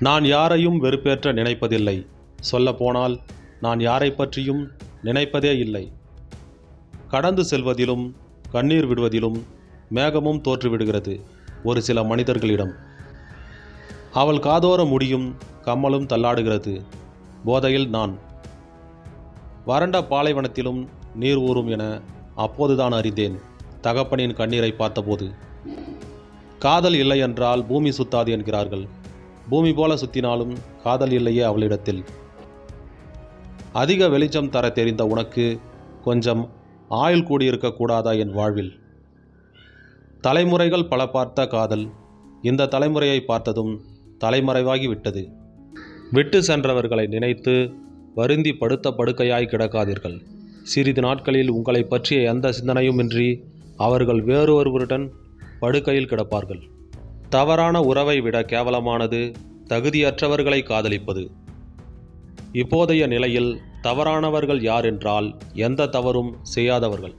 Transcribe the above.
நான் யாரையும் வெறுப்பேற்ற நினைப்பதில்லை. சொல்லப்போனால் நான் யாரை பற்றியும் நினைப்பதே இல்லை. கடந்து செல்வதிலும் கண்ணீர் விடுவதிலும் மேகமும் தோற்றுவிடுகிறது ஒரு சில மனிதர்களிடம். அவள் காதோர முடியும் கம்மலும் தள்ளாடுகிறது. போதையில் நான். வறண்ட பாலைவனத்திலும் நீர் ஊறும் என அப்போதுதான் அறிந்தேன். தகப்பனின் கண்ணீரை பார்த்தபோது. காதல் இல்லை என்றால் பூமி சுத்தாது என்கிறார்கள். பூமி போல சுத்தினாலும் காதல் இல்லையே அவளிடத்தில். அதிக வெளிச்சம் தர தெரிந்த உனக்கு கொஞ்சம் ஆயுள் கூடியிருக்கக்கூடாதா என் வாழ்வில்? தலைமுறைகள் பல பார்த்த காதல் இந்த தலைமுறையை பார்த்ததும் தலைமறைவாகி விட்டது. விட்டு சென்றவர்களை நினைத்து வருந்தி படுத்த படுக்கையாய் கிடக்காதீர்கள். சிறிது நாட்களில் உங்களை பற்றிய எந்த சிந்தனையுமின்றி அவர்கள் வேறொருவருடன் படுக்கையில் கிடப்பார்கள். தவறான உறவை விட கேவலமானது தகுதியற்றவர்களை காதலிப்பது. இப்போதைய நிலையில் தவறானவர்கள் யார் என்றால் எந்த தவறும் செய்யாதவர்கள்.